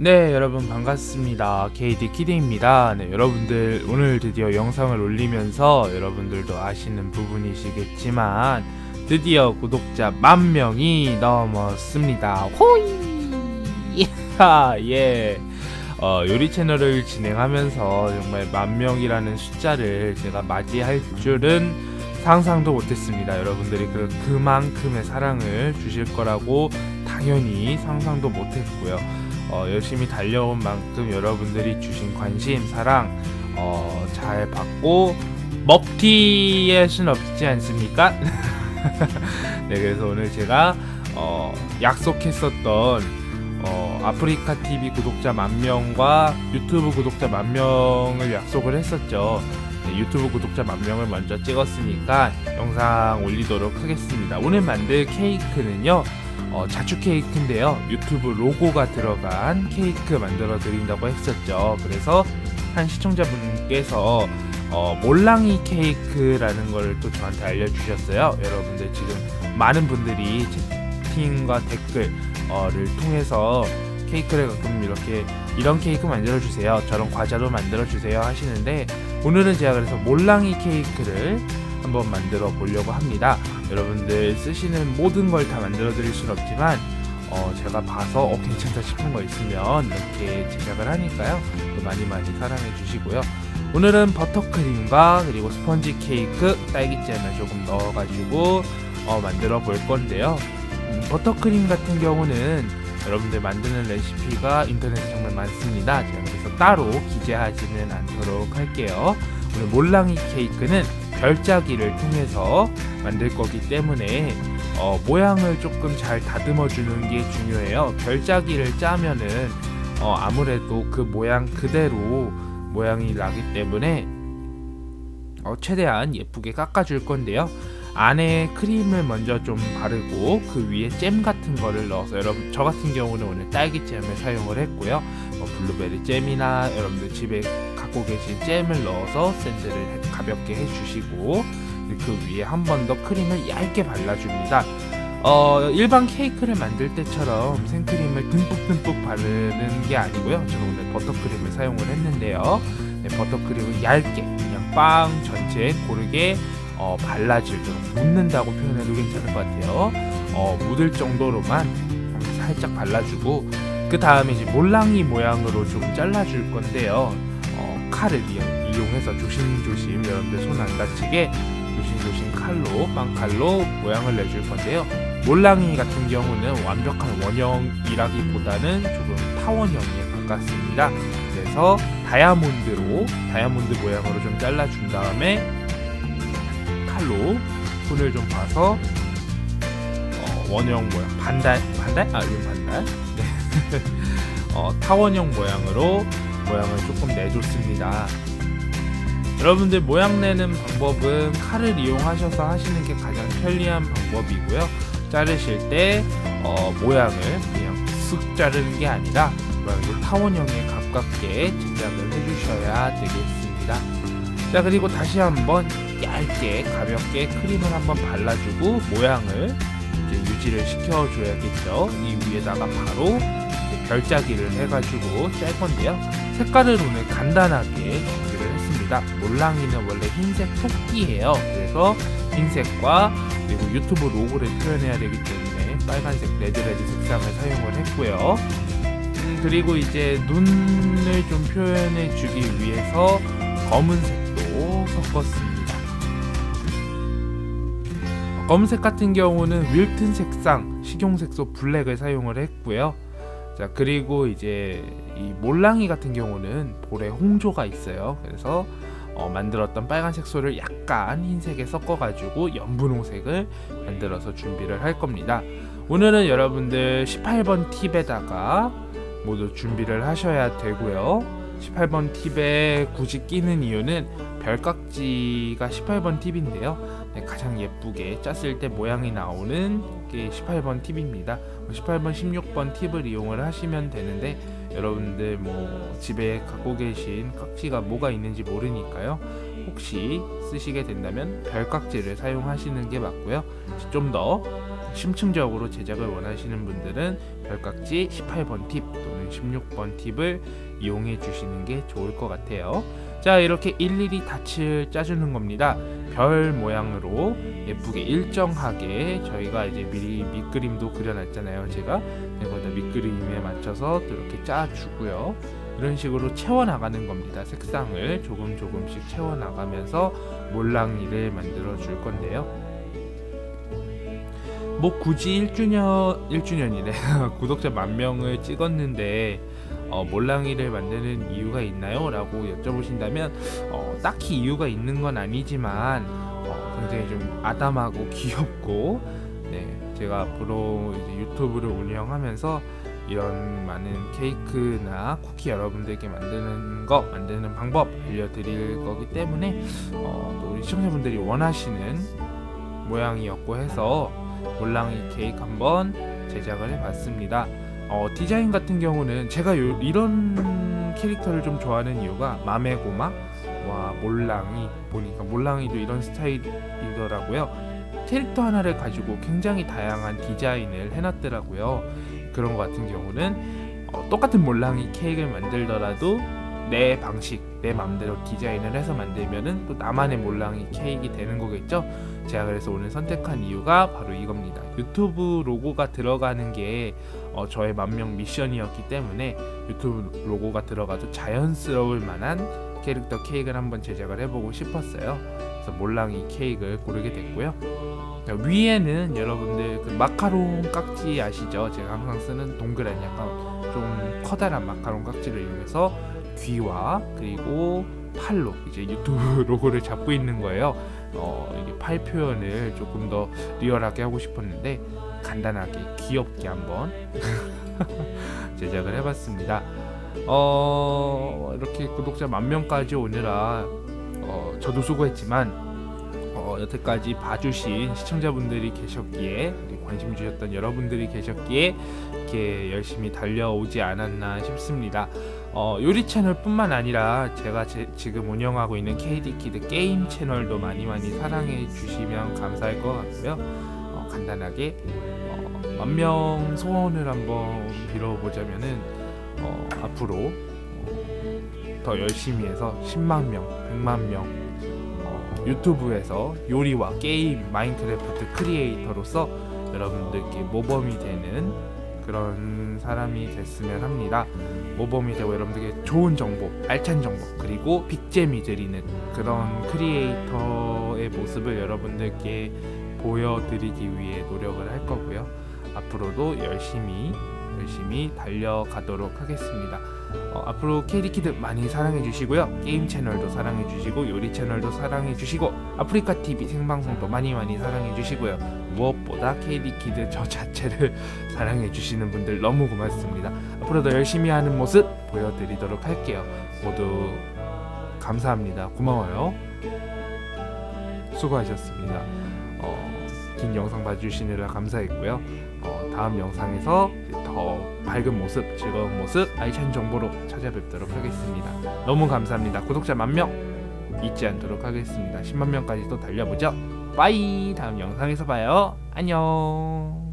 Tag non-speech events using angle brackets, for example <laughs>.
네, 여러분 반갑습니다. KD 키드입니다. 네, 여러분들 오늘 드디어 영상을 올리면서 여러분들도 아시는 부분이시겠지만 드디어 구독자 만 명이 넘었습니다. 호이! <laughs> 하, 예. 어, 요리 채널을 진행하면서 정말 만 명이라는 숫자를 제가 맞이할 줄은 상상도 못했습니다. 여러분들이 그 그만큼의 사랑을 주실 거라고 당연히 상상도 못했고요. 어, 열심히 달려온 만큼 여러분들이 주신 관심, 사랑 어, 잘 받고 먹튀의 순 없지 않습니까? <laughs> 네, 그래서 오늘 제가 어, 약속했었던 어, 아프리카 TV 구독자 만 명과 유튜브 구독자 만 명을 약속을 했었죠. 네, 유튜브 구독자 만 명을 먼저 찍었으니까 영상 올리도록 하겠습니다. 오늘 만들 케이크는요. 어, 자축 케이크인데요. 유튜브 로고가 들어간 케이크 만들어 드린다고 했었죠. 그래서 한 시청자분께서 어, 몰랑이 케이크라는 걸 또 저한테 알려주셨어요. 여러분들 지금 많은 분들이 채팅과 댓글을 통해서 케이크를 가끔 이렇게 이런 케이크 만들어 주세요. 저런 과자로 만들어 주세요 하시는데 오늘은 제가 그래서 몰랑이 케이크를 한번 만들어 보려고 합니다. 여러분들 쓰시는 모든 걸 다 만들어 드릴 순 없지만 어, 제가 봐서 어, 괜찮다 싶은 거 있으면 이렇게 제작을 하니까요. 또 많이 많이 사랑해 주시고요. 오늘은 버터크림과 그리고 스펀지 케이크, 딸기잼을 조금 넣어가지고 어, 만들어 볼 건데요. 음, 버터크림 같은 경우는 여러분들 만드는 레시피가 인터넷에 정말 많습니다. 제가 그래서 따로 기재하지는 않도록 할게요. 오늘 몰랑이 케이크는 별짜기를 통해서 만들 거기 때문에 어, 모양을 조금 잘 다듬어 주는 게 중요해요. 별짜기를 짜면은 어, 아무래도 그 모양 그대로 모양이 나기 때문에 어, 최대한 예쁘게 깎아줄 건데요. 안에 크림을 먼저 좀 바르고 그 위에 잼 같은 거를 넣어서 여러분 저 같은 경우는 오늘 딸기 잼을 사용을 했고요. 뭐 블루베리 잼이나 여러분들 집에 갖고 계신 잼을 넣어서 샌드를 가볍게 해주시고 그 위에 한 번 더 크림을 얇게 발라줍니다. 어, 일반 케이크를 만들 때처럼 생크림을 듬뿍듬뿍 바르는 게 아니고요. 저는 오늘 버터크림을 사용을 했는데요. 네, 버터크림을 얇게 그냥 빵 전체에 고르게 어, 발라줄 좀 묻는다고 표현해도 괜찮을 것 같아요. 어, 묻을 정도로만 살짝 발라주고 그 다음에 이제 몰랑이 모양으로 좀 잘라줄 건데요. 어, 칼을 이용, 이용해서 조심조심 여러분들 손 안 다치게 조심조심 칼로 빵칼로 모양을 내줄 건데요. 몰랑이 같은 경우는 완벽한 원형이라기보다는 조금 타원형에 가깝습니다. 그래서 다이아몬드로 다이아몬드 모양으로 좀 잘라준 다음에 칼로 손을 좀 봐서 어, 원형 모양 반달 반달 아 이건 반달 네. <laughs> 어, 타원형 모양으로 모양을 조금 내줬습니다. 여러분들 모양 내는 방법은 칼을 이용하셔서 하시는 게 가장 편리한 방법이고요. 자르실 때 어, 모양을 그냥 쓱 자르는 게 아니라 모양을 타원형에 가깝게 제작을 해주셔야 되겠습니다. 자 그리고 다시 한번 얇게 가볍게 크림을 한번 발라주고 모양을 이제 유지를 시켜줘야겠죠. 이 위에다가 바로 별짜기를 해가지고 짤 건데요. 색깔을 오늘 간단하게 준비를 했습니다. 몰랑이는 원래 흰색 토끼예요. 그래서 흰색과 그리고 유튜브 로고를 표현해야 되기 때문에 빨간색 레드레드 색상을 사용을 했고요. 음, 그리고 이제 눈을 좀 표현해 주기 위해서 검은색도 섞었습니다. 검은색 같은 경우는 윌튼 색상 식용색소 블랙을 사용을 했고요. 자 그리고 이제 이 몰랑이 같은 경우는 볼에 홍조가 있어요. 그래서 어, 만들었던 빨간 색소를 약간 흰색에 섞어가지고 연분홍색을 만들어서 준비를 할 겁니다. 오늘은 여러분들 18번 팁에다가 모두 준비를 하셔야 되고요. 18번 팁에 굳이 끼는 이유는 별깍지가 18번 팁인데요. 네, 가장 예쁘게 짰을 때 모양이 나오는 게 18번 팁입니다. 18번, 16번 팁을 이용을 하시면 되는데 여러분들 뭐 집에 갖고 계신 깍지가 뭐가 있는지 모르니까요. 혹시 쓰시게 된다면 별깍지를 사용하시는 게 맞고요. 좀 더 심층적으로 제작을 원하시는 분들은 별깍지 18번 팁 또는 16번 팁을 이용해 주시는 게 좋을 것 같아요. 자 이렇게 일일이 닻을 짜주는 겁니다. 별 모양으로 예쁘게 일정하게 저희가 이제 미리 밑그림도 그려놨잖아요. 제가 네, 거기다 밑그림에 맞춰서 또 이렇게 짜주고요. 이런 식으로 채워나가는 겁니다. 색상을 조금 조금씩 채워나가면서 몰랑이를 만들어 줄 건데요. 뭐 굳이 1주년 1주년이래 <laughs> 구독자 만 명을 찍었는데 어, 몰랑이를 만드는 이유가 있나요? 라고 여쭤보신다면 어, 딱히 이유가 있는 건 아니지만 어, 굉장히 좀 아담하고 <laughs> 귀엽고 네, 제가 앞으로 유튜브를 운영하면서 이런 많은 케이크나 쿠키 여러분들께 만드는 거 만드는 방법 알려드릴 거기 때문에 어, 또 우리 시청자분들이 원하시는 모양이었고 해서 몰랑이 케이크 한번 제작을 해봤습니다. 어, 디자인 같은 경우는 제가 요, 이런 캐릭터를 좀 좋아하는 이유가 마메고마 와 몰랑이 보니까 몰랑이도 이런 스타일이더라고요. 캐릭터 하나를 가지고 굉장히 다양한 디자인을 해놨더라고요. 그런 것 같은 경우는 어, 똑같은 몰랑이 케이크를 만들더라도 내 방식, 내 마음대로 디자인을 해서 만들면은 또 나만의 몰랑이 케이크 되는 거겠죠. 제가 그래서 오늘 선택한 이유가 바로 이겁니다. 유튜브 로고가 들어가는 게 어, 저의 만명 미션이었기 때문에 유튜브 로고가 들어가도 자연스러울 만한 캐릭터 케이크를 한번 제작을 해보고 싶었어요. 그래서 몰랑이 케이크를 고르게 됐고요. 자, 위에는 여러분들 그 마카롱 깍지 아시죠? 제가 항상 쓰는 동그란 약간 좀 커다란 마카롱 깍지를 이용해서 귀와 그리고 팔로 이제 유튜브 <laughs> 로고를 잡고 있는 거예요. 어, 팔 표현을 조금 더 리얼하게 하고 싶었는데 간단하게 귀엽게 한번 <laughs> 제작을 해봤습니다. 어, 이렇게 구독자 만 명까지 오느라 어, 저도 수고했지만 어, 여태까지 봐주신 시청자분들이 계셨기에 관심 주셨던 여러분들이 계셨기에 이렇게 열심히 달려오지 않았나 싶습니다. 어, 요리 채널뿐만 아니라 제가 제- 지금 운영하고 있는 KD 키드 게임 채널도 많이 많이 사랑해 주시면 감사할 것 같고요. 어, 간단하게 어, 만명 소원을 한번 빌어보자면은 어, 앞으로 어, 더 열심히 해서 10만 명, 100만 명 어, 유튜브에서 요리와 게임, 마인크래프트 크리에이터로서 여러분들께 모범이 되는 그런 사람이 됐으면 합니다. 모범이 되고 여러분들께 좋은 정보, 알찬 정보, 그리고 빅잼이 드리는 그런 크리에이터의 모습을 여러분들께 보여드리기 위해 노력을 할 거고요. 앞으로도 열심히 열심히 달려가도록 하겠습니다. 어, 앞으로 KD키드 많이 사랑해 주시고요. 게임 채널도 사랑해 주시고 요리 채널도 사랑해 주시고 아프리카 TV 생방송도 많이 많이 사랑해 주시고요. 무엇보다 KD키드 저 자체를 <laughs> 사랑해 주시는 분들 너무 고맙습니다. 앞으로도 열심히 하는 모습 보여드리도록 할게요. 모두 감사합니다. 고마워요. 수고하셨습니다. 어, 긴 영상 봐주시느라 감사했고요. 어, 다음 영상에서 더 밝은 모습, 즐거운 모습, 알찬 정보로 찾아뵙도록 하겠습니다. 너무 감사합니다. 구독자 만 명 잊지 않도록 하겠습니다. 10만 명까지 또 달려보죠. 빠이! 다음 영상에서 봐요. 안녕.